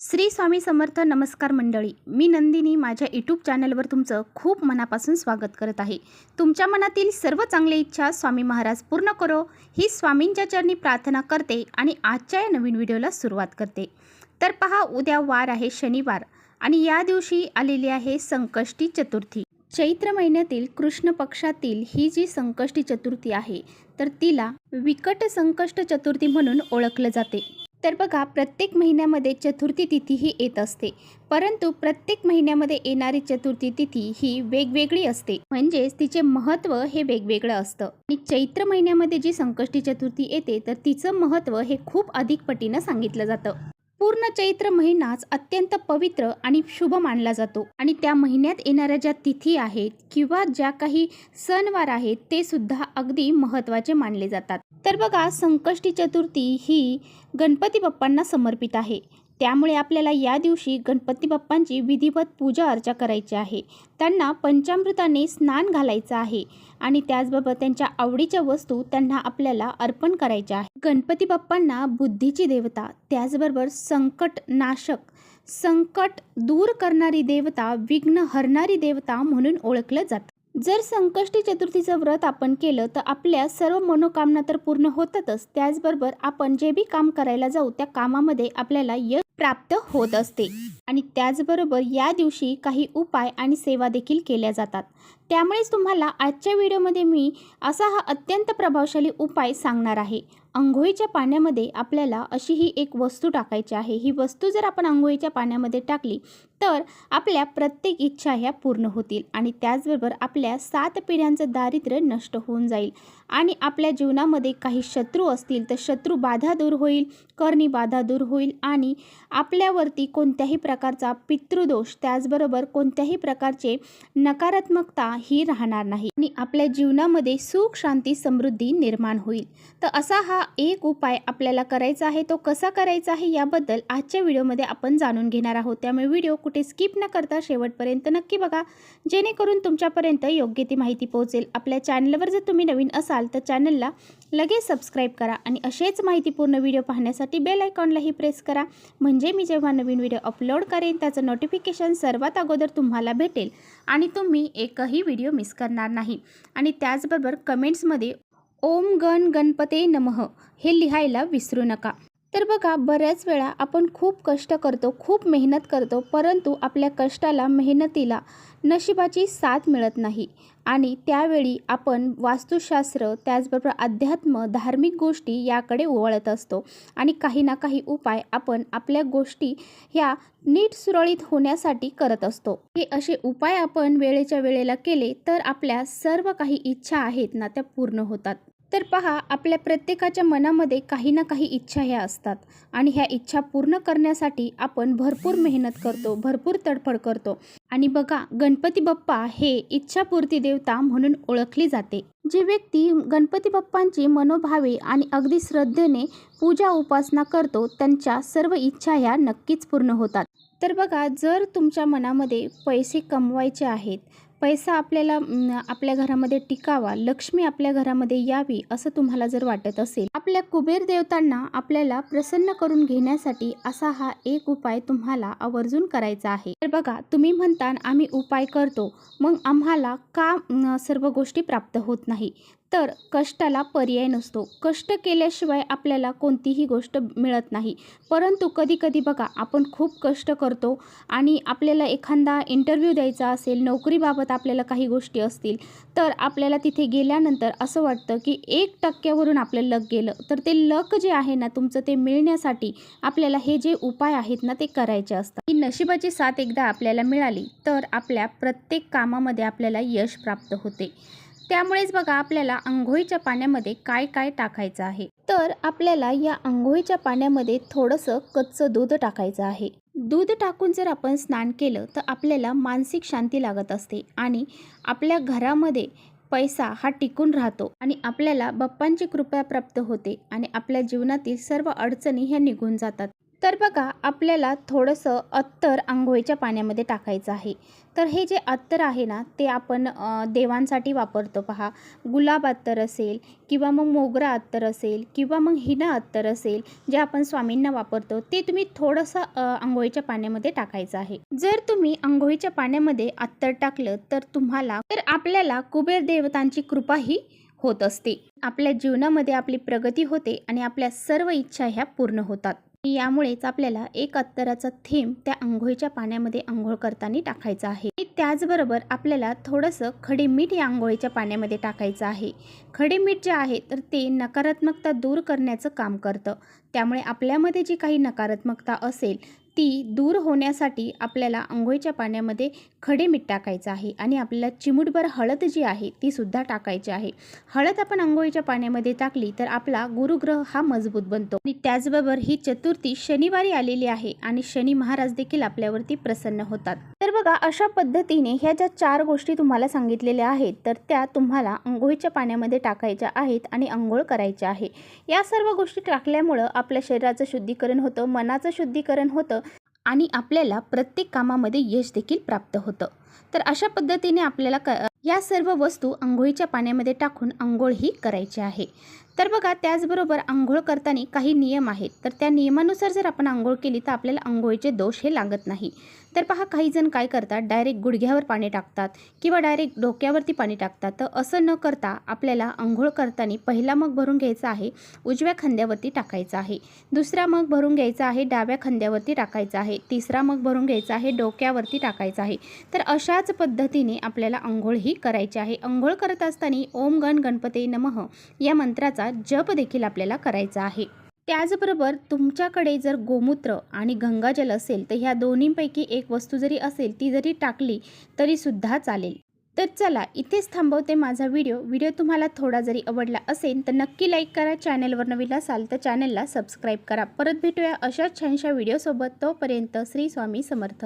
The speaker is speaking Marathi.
श्री स्वामी समर्थ नमस्कार मंडळी मी नंदिनी माझ्या यूट्यूब चॅनलवर तुमचं खूप मनापासून स्वागत करत आहे. तुमच्या मनातील सर्व चांगली इच्छा स्वामी महाराज पूर्ण करो ही स्वामींच्या चरणी प्रार्थना करते आणि आजच्या या नवीन व्हिडिओला सुरुवात करते. तर पहा उद्या वार आहे शनिवार आणि या दिवशी आलेली आहे संकष्टी चतुर्थी. चैत्र महिन्यातील कृष्ण पक्षातील ही जी संकष्टी चतुर्थी आहे तर तिला विकट संकष्ट चतुर्थी म्हणून ओळखलं जाते. तर बघा प्रत्येक महिन्यामध्ये चतुर्थी तिथी ही येत असते. परंतु प्रत्येक महिन्यामध्ये येणारी चतुर्थी तिथी ही वेगवेगळी असते. म्हणजेच तिचे महत्त्व हे वेगवेगळं असतं. आणि चैत्र महिन्यामध्ये जी संकष्टी चतुर्थी येते तर तिचं महत्त्व हे खूप अधिक पटीनं सांगितलं जातं. पूर्ण चैत्र महिनाच अत्यंत पवित्र आणि शुभ मानला जातो. आणि त्या महिन्यात येणाऱ्या ज्या तिथी आहेत किंवा ज्या काही सणवार आहेत ते सुद्धा अगदी महत्त्वाचे मानले जातात. तर बघा संकष्टी चतुर्थी ही गणपती बाप्पांना समर्पित आहे. त्यामुळे आपल्याला या दिवशी गणपती बाप्पांची विधिवत पूजा अर्चा करायची आहे. त्यांना पंचामृताने स्नान घालायचं आहे आणि त्याचबरोबर त्यांच्या आवडीच्या वस्तू त्यांना आपल्याला अर्पण करायच्या आहे. गणपती बाप्पांना बुद्धीची देवता त्याचबरोबर संकट नाशक संकट दूर करणारी देवता विघ्न हरणारी देवता म्हणून ओळखलं जातं. जर संकष्टी चतुर्थीचं व्रत आपण केलं तर आपल्या सर्व मनोकामना तर पूर्ण होतातच. त्याचबरोबर आपण जे बी काम करायला जाऊ त्या कामामध्ये आपल्याला यश प्राप्त होत असते. आणि त्याचबरोबर या दिवशी काही उपाय आणि सेवा देखील केल्या जातात. त्यामुळेच तुम्हाला आजच्या व्हिडिओमध्ये मी असा हा अत्यंत प्रभावशाली उपाय सांगणार आहे. अंघोळीच्या पाण्यामध्ये आपल्याला अशी ही एक वस्तू टाकायची आहे. ही वस्तू जर आपण अंघोळीच्या पाण्यामध्ये टाकली तर आपल्या प्रत्येक इच्छा ह्या पूर्ण होतील आणि त्याचबरोबर आपल्या सात पिढ्यांचं दारिद्र्य नष्ट होऊन जाईल. आणि आपल्या जीवनामध्ये काही शत्रू असतील तर शत्रू बाधा दूर होईल करणी बाधा दूर होईल आणि आपल्यावरती कोणत्याही प्रकारचा पितृदोष त्याचबरोबर कोणत्याही प्रकारचे नकारात्मकता ही राहणार नाही आणि आपल्या जीवनामध्ये सुख शांती समृद्धी निर्माण होईल. तर असा हा एक उपाय आपल्याला करायचा आहे. तो कसा करायचा आहे याबद्दल आजच्या व्हिडिओमध्ये आपण जाणून घेणार आहोत. त्यामुळे व्हिडिओ कुठे स्किप न करता शेवटपर्यंत नक्की बघा. जेणेकरून तुमच्यापर्यंत योग्य ती माहिती पोहोचेल. आपल्या चॅनलवर जर तुम्ही नवीन असाल तर चॅनलला लगेच सबस्क्राईब करा आणि असेच माहितीपूर्ण व्हिडिओ पाहण्यासाठी बेल आयकॉनलाही प्रेस करा. म्हणजे मी जेव्हा नवीन व्हिडिओ अपलोड करेन त्याचं नोटिफिकेशन सर्वात अगोदर तुम्हाला भेटेल आणि तुम्ही एकही व्हिडिओ मिस करणार नाही. आणि त्याचबरोबर कमेंट्समध्ये ओम गण गणपते नमः हे लिहायला विसरू नका. तर बघा बऱ्याच वेळा आपण खूप कष्ट करतो खूप मेहनत करतो परंतु आपल्या कष्टाला मेहनतीला नशिबाची साथ मिळत नाही. आणि त्यावेळी आपण वास्तुशास्त्र त्याचबरोबर अध्यात्म धार्मिक गोष्टी याकडे वळत असतो. आणि काही ना काही उपाय आपण आपल्या गोष्टी ह्या नीट सुरळीत होण्यासाठी करत असतो. हे असे उपाय आपण वेळेच्या वेळेला केले तर आपल्या सर्व काही इच्छा आहेत ना त्या पूर्ण होतात. तर पहा आपल्या प्रत्येकाच्या मनामध्ये काही ना काही इच्छा ह्या असतात. आणि ह्या इच्छा पूर्ण करण्यासाठी आपण भरपूर मेहनत करतो भरपूर तडफड करतो. आणि बघा गणपती बाप्पा हे इच्छापूर्ती देवता म्हणून ओळखली जाते. जी व्यक्ती गणपती बाप्पांची मनोभावे आणि अगदी श्रद्धेने पूजा उपासना करतो त्यांच्या सर्व इच्छा ह्या नक्कीच पूर्ण होतात. तर बघा जर तुमच्या मनामध्ये पैसे कमवायचे आहेत पैसा आपल्याला आपल्या घरामध्ये टिकावा लक्ष्मी आपल्या घरामध्ये यावी असं तुम्हाला जर वाटत असेल आपल्या कुबेर देवतांना आपल्याला प्रसन्न करून घेण्यासाठी असा हा एक उपाय तुम्हाला आवर्जून करायचा आहे. तर बघा तुम्ही म्हणता आम्ही उपाय करतो. मग आम्हाला का सर्व गोष्टी प्राप्त होत नाही? तर कष्टाला पर्याय नसतो. कष्ट केल्याशिवाय आपल्याला कोणतीही गोष्ट मिळत नाही. परंतु कधीकधी बघा आपण खूप कष्ट करतो आणि आपल्याला एखादा इंटरव्ह्यू द्यायचा असेल नोकरीबाबत आपल्याला काही गोष्टी असतील तर आपल्याला तिथे गेल्यानंतर असं वाटतं की एक टक्क्यावरून आपलं लक गेलं. तर ते लक जे आहे ना तुमचं ते मिळण्यासाठी आपल्याला हे जे उपाय आहेत ना ते करायचे असतात. ही नशिबाची साथ एकदा आपल्याला मिळाली तर आपल्या प्रत्येक कामामध्ये आपल्याला यश प्राप्त होते. त्यामुळेच बघा आपल्याला आंघोळीच्या पाण्यामध्ये काय काय टाकायचं आहे. तर आपल्याला या आंघोळीच्या पाण्यामध्ये थोडंसं कच्चं दूध टाकायचं आहे. दूध टाकून जर आपण स्नान केलं तर आपल्याला मानसिक शांती लागत असते आणि आपल्या घरामध्ये पैसा हा टिकून राहतो आणि आपल्याला बाप्पांची कृपा प्राप्त होते आणि आपल्या जीवनातील सर्व अडचणी ह्या निघून जातात. तर बघा आपल्याला थोडंसं अत्तर आंघोळीच्या पाण्यामध्ये टाकायचं आहे. तर हे जे अत्तर आहे ना ते आपण देवांसाठी वापरतो पहा. गुलाब अत्तर असेल किंवा मग मोगरा अत्तर असेल किंवा मग हिना अत्तर असेल जे आपण स्वामींना वापरतो ते तुम्ही थोडंसं आंघोळीच्या पाण्यामध्ये टाकायचं आहे. जर तुम्ही आंघोळीच्या पाण्यामध्ये अत्तर टाकलं तर तुम्हाला तर आपल्याला कुबेर देवतांची कृपाही होत असते. आपल्या जीवनामध्ये आपली प्रगती होते आणि आपल्या सर्व इच्छा ह्या पूर्ण होतात. यामुळेच आपल्याला एक अत्तराचा थेंब त्या आंघोळीच्या पाण्यामध्ये आंघोळ करताना टाकायचा आहे. त्याचबरोबर आपल्याला थोडंसं खडे मीठ या आंघोळीच्या पाण्यामध्ये टाकायचं आहे. खडे मीठ जे आहे तर ते नकारात्मकता दूर करण्याचं काम करतं. त्यामुळे आपल्यामध्ये जी काही नकारात्मकता असेल ती दूर होण्यासाठी आपल्याला आंघोळीच्या पाण्यामध्ये खडे मीठ टाकायचं आहे आणि आपल्याला चिमूटभर हळद जी आहे ती सुद्धा टाकायची आहे. हळद आपण आंघोळीच्या पाण्यामध्ये टाकली तर आपला गुरुग्रह हा मजबूत बनतो. आणि त्याचबरोबर ही चतुर्थी शनिवारी आलेली आहे आणि शनी महाराज देखील आपल्यावरती प्रसन्न होतात. तर बघा अशा पद्धतीने ह्या ज्या चार गोष्टी तुम्हाला सांगितलेल्या आहेत तर त्या तुम्हाला आंघोळीच्या पाण्यामध्ये टाकायच्या आहेत आणि अंघोळ करायच्या आहे. या सर्व गोष्टी टाकल्यामुळं आपल्या शरीराचं शुद्धीकरण होतं मनाचं शुद्धीकरण होतं आणि आपल्याला प्रत्येक कामामध्ये यश देखील प्राप्त होतं. तर अशा पद्धतीने आपल्याला क या सर्व वस्तू आंघोळीच्या पाण्यामध्ये टाकून आंघोळ ही करायची आहे. तर बघा त्याचबरोबर आंघोळ करताना काही नियम आहेत. तर त्या नियमानुसार जर आपण आंघोळ केली तर आपल्याला आंघोळीचे दोष हे लागत नाही. तर पहा काही जण काय करतात? डायरेक्ट गुडघ्यावर पाणी टाकतात किंवा डायरेक्ट डोक्यावरती पाणी टाकतात. तर असं न करता आपल्याला आंघोळ करताना पहिला मग भरून घ्यायचा आहे उजव्या खांद्यावरती टाकायचा आहे. दुसरा मग भरून घ्यायचा आहे डाव्या खांद्यावरती टाकायचा आहे. तिसरा मग भरून घ्यायचा आहे डोक्यावरती टाकायचा आहे. तर अशाच पद्धतीने आपल्याला आंघोळ ही करायची आहे. आंघोळ करत असताना ओम गण गणपते नमः या मंत्राचा जप देखील आपल्याला करायचा आहे. त्याचबरोबर तुमच्याकडे जर गोमूत्र आणि गंगाजल असेल तर ह्या दोन्हीपैकी एक वस्तू जरी असेल ती जरी टाकली तरीसुद्धा चालेल. तर चला इथेच थांबवते माझा व्हिडिओ. व्हिडिओ तुम्हाला थोडा जरी आवडला असेल तर नक्की लाईक करा. चॅनलवर नवीन असाल तर चॅनलला सबस्क्राईब करा. परत भेटूया अशाच छानशा व्हिडिओसोबत. तोपर्यंत श्री स्वामी समर्थ.